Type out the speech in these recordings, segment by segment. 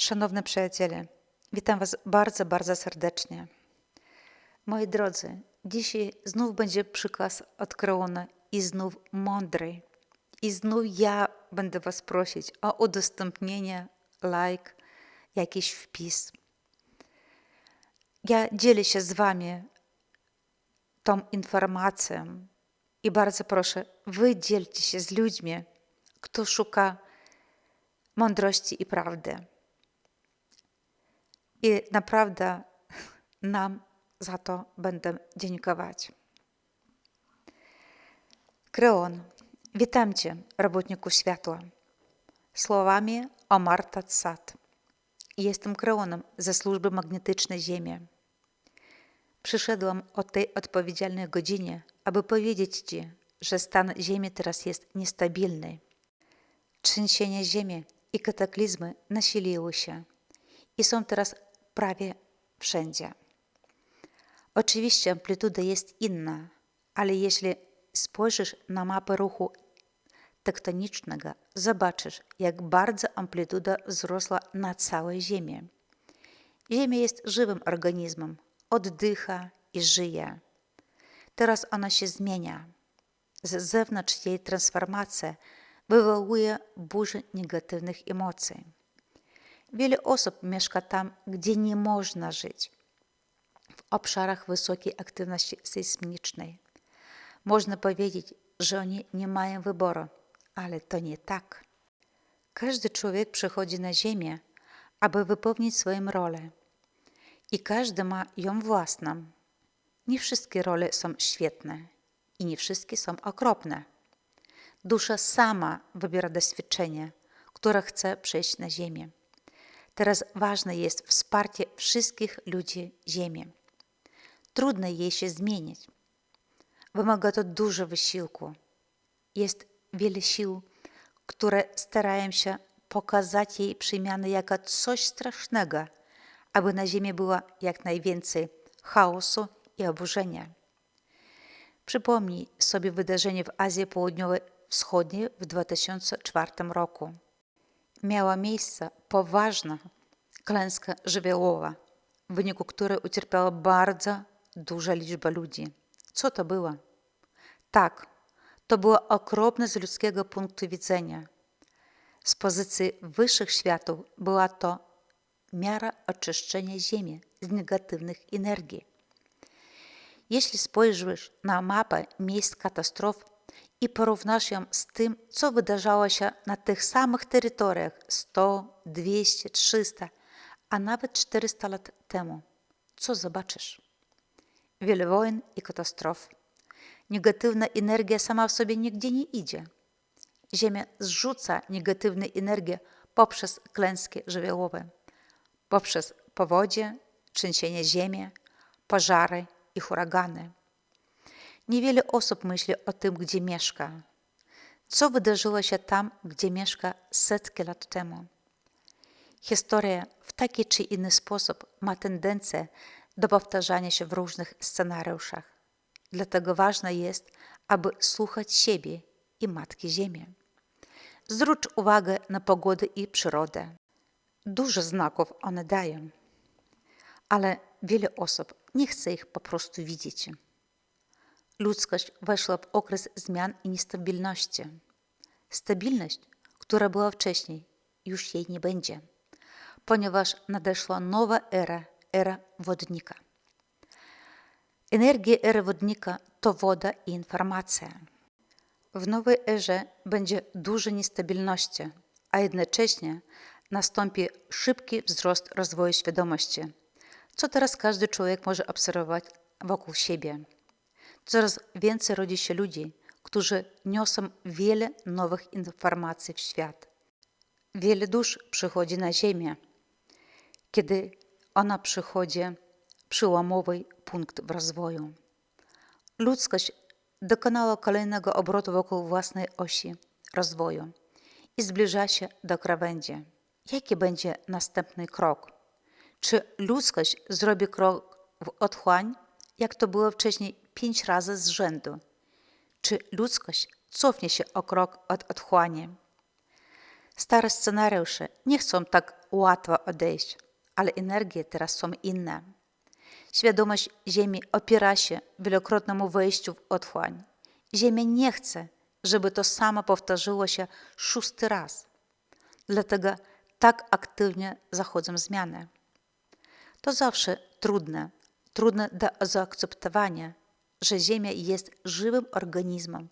Szanowne przyjaciele, witam Was bardzo, bardzo serdecznie. Moi drodzy, dzisiaj znów będzie przykaz od Kreona i znów mądry. I znów ja będę Was prosić o udostępnienie, like, jakiś wpis. Ja dzielę się z Wami tą informacją i bardzo proszę, Wy dzielcie się z ludźmi, kto szuka mądrości i prawdy. I naprawdę nam za to będę dziękować. Kreon, witam Cię, robotniku światła. Słowami Omarta Tsat. Jestem Kreonem ze służby magnetycznej Ziemi. Przyszedłam o tej odpowiedzialnej godzinie, aby powiedzieć Ci, że stan Ziemi teraz jest niestabilny. Trzęsienia Ziemi i kataklizmy nasiliły się i są teraz prawie wszędzie. Oczywiście amplituda jest inna, ale jeśli spojrzysz na mapę ruchu tektonicznego, zobaczysz, jak bardzo amplituda wzrosła na całej Ziemi. Ziemia jest żywym organizmem, oddycha i żyje. Teraz ona się zmienia. Z zewnątrz jej transformacja wywołuje burzę negatywnych emocji. Wiele osób mieszka tam, gdzie nie można żyć, w obszarach wysokiej aktywności sejsmicznej. Można powiedzieć, że oni nie mają wyboru, ale to nie tak. Każdy człowiek przychodzi na Ziemię, aby wypełnić swoją rolę. I każdy ma ją własną. Nie wszystkie role są świetne i nie wszystkie są okropne. Dusza sama wybiera doświadczenie, które chce przejść na Ziemię. Teraz ważne jest wsparcie wszystkich ludzi Ziemi. Trudno jej się zmienić. Wymaga to dużo wysiłku. Jest wiele sił, które starają się pokazać jej przemiany jako coś strasznego, aby na Ziemi było jak najwięcej chaosu i oburzenia. Przypomnij sobie wydarzenie w Azji Południowej Wschodniej w 2004 roku. Miała miejsce poważna klęska żywiołowa, w wyniku której ucierpiała bardzo duża liczba ludzi. Co to było? Tak, to było okropne z ludzkiego punktu widzenia. Z pozycji wyższych światów była to miara oczyszczenia Ziemi z negatywnych energii. Jeśli spojrzysz na mapę miejsc katastrof i porównasz ją z tym, co wydarzało się na tych samych terytoriach 100, 200, 300, a nawet 400 lat temu, co zobaczysz? Wiele wojen i katastrof. Negatywna energia sama w sobie nigdzie nie idzie. Ziemia zrzuca negatywną energię poprzez klęski żywiołowe, poprzez powodzie, trzęsienie ziemi, pożary i huragany. Niewiele osób myśli o tym, gdzie mieszka. Co wydarzyło się tam, gdzie mieszka setki lat temu? Historia w taki czy inny sposób ma tendencję do powtarzania się w różnych scenariuszach. Dlatego ważne jest, aby słuchać siebie i Matki Ziemi. Zwróć uwagę na pogodę i przyrodę. Dużo znaków one dają, ale wiele osób nie chce ich po prostu widzieć. Ludzkość weszła w okres zmian i niestabilności. Stabilność, która była wcześniej, już jej nie będzie, ponieważ nadeszła nowa era, era wodnika. Energia ery wodnika to woda i informacja. W nowej erze będzie dużo niestabilności, a jednocześnie nastąpi szybki wzrost rozwoju świadomości, co teraz każdy człowiek może obserwować wokół siebie. Coraz więcej rodzi się ludzi, którzy niosą wiele nowych informacji w świat. Wiele dusz przychodzi na Ziemię, kiedy ona przychodzi przełomowy punkt w rozwoju. Ludzkość dokonała kolejnego obrotu wokół własnej osi rozwoju i zbliża się do krawędzi. Jaki będzie następny krok? Czy ludzkość zrobi krok w otchłań, jak to było wcześniej pięć razy z rzędu? Czy ludzkość cofnie się o krok od otchłani? Stare scenariusze nie chcą tak łatwo odejść, ale energie teraz są inne. Świadomość Ziemi opiera się wielokrotnemu wejściu w otchłań. Ziemia nie chce, żeby to samo powtórzyło się szósty raz. Dlatego tak aktywnie zachodzą zmiany. To zawsze trudne, trudne do zaakceptowania, że Ziemia jest żywym organizmem.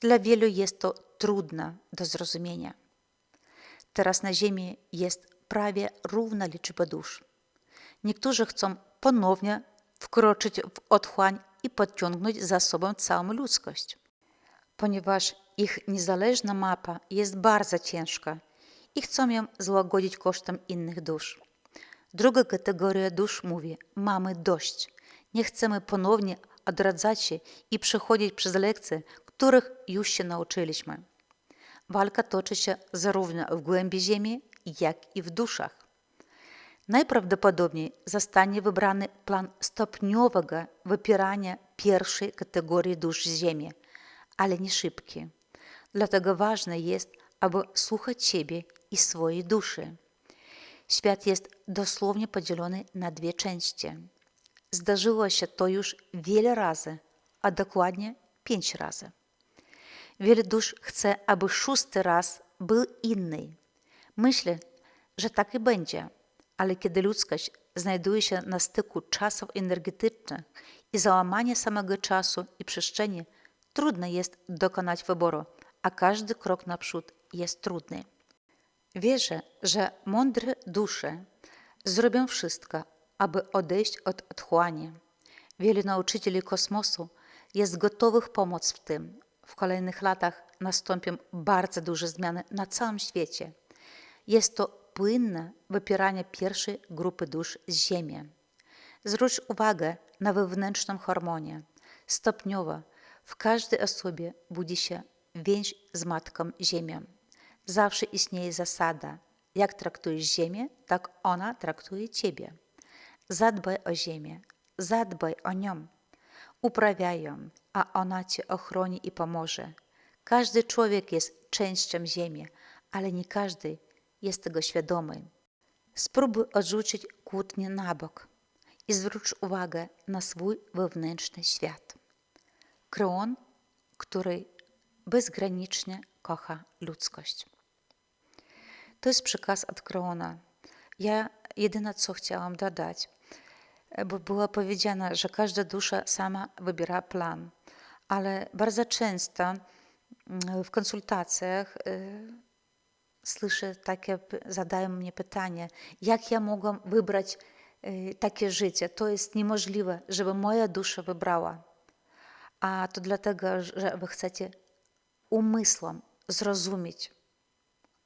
Dla wielu jest to trudne do zrozumienia. Teraz na Ziemi jest prawie równa liczba dusz. Niektórzy chcą ponownie wkroczyć w otchłań i podciągnąć za sobą całą ludzkość. Ponieważ ich niezależna mapa jest bardzo ciężka i chcą ją złagodzić kosztem innych dusz. Druga kategoria dusz mówi: Mamy dość. Nie chcemy ponownie odradzać się i przechodzić przez lekcje, których już się nauczyliśmy. Walka toczy się zarówno w głębi ziemi, jak i w duszach. Najprawdopodobniej zostanie wybrany plan stopniowego wypierania pierwszej kategorii dusz ziemi, ale nie szybki. Dlatego ważne jest, aby słuchać siebie i swojej duszy. Świat jest dosłownie podzielony na dwie części. Zdarzyło się to już wiele razy, a dokładnie pięć razy. Wiele dusz chce, aby szósty raz był inny. Myślę, że tak i będzie, ale kiedy ludzkość znajduje się na styku czasów energetycznych i załamania samego czasu i przestrzeni, trudno jest dokonać wyboru, a każdy krok naprzód jest trudny. Wierzę, że mądre dusze zrobią wszystko, aby odejść od otchłani. Wielu nauczycieli kosmosu jest gotowych pomóc w tym. W kolejnych latach nastąpią bardzo duże zmiany na całym świecie. Jest to płynne wypieranie pierwszej grupy dusz z Ziemi. Zwróć uwagę na wewnętrzną harmonię. Stopniowo w każdej osobie budzi się więź z Matką Ziemią. Zawsze istnieje zasada: jak traktujesz Ziemię, tak ona traktuje Ciebie. Zadbaj o Ziemię, zadbaj o nią. Uprawiaj ją, a ona Cię ochroni i pomoże. Każdy człowiek jest częścią Ziemi, ale nie każdy jest tego świadomy. Spróbuj odrzucić kłótnię na bok i zwróć uwagę na swój wewnętrzny świat. Kreon, który bezgranicznie kocha ludzkość. To jest przekaz od Kreona. Ja jedyne co chciałam dodać, bo było powiedziane, że każda dusza sama wybiera plan, ale bardzo często w konsultacjach słyszę takie, zadają mnie pytanie, jak ja mogłam wybrać takie życie. To jest niemożliwe, żeby moja dusza wybrała. A to dlatego, że wy chcecie umysłem zrozumieć,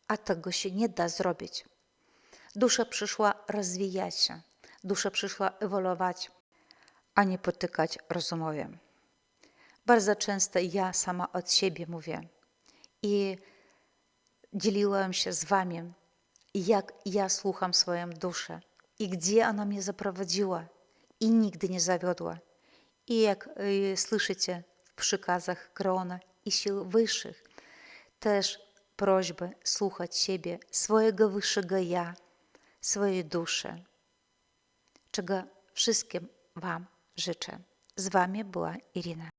a tego się nie da zrobić. Dusza przyszła rozwijać się, dusza przyszła ewoluować, a nie potykać rozumowiem. Bardzo często ja sama od siebie mówię i dzieliłam się z wami, jak ja słucham swoją duszę i gdzie ona mnie zaprowadziła i nigdy nie zawiodła. I jak y, słyszycie w przykazach Krona i sił wyższych, też prośbę słuchać siebie, swojego wyższego ja, swojej duszy, czego wszystkim Wam życzę. Z Wami była Irina.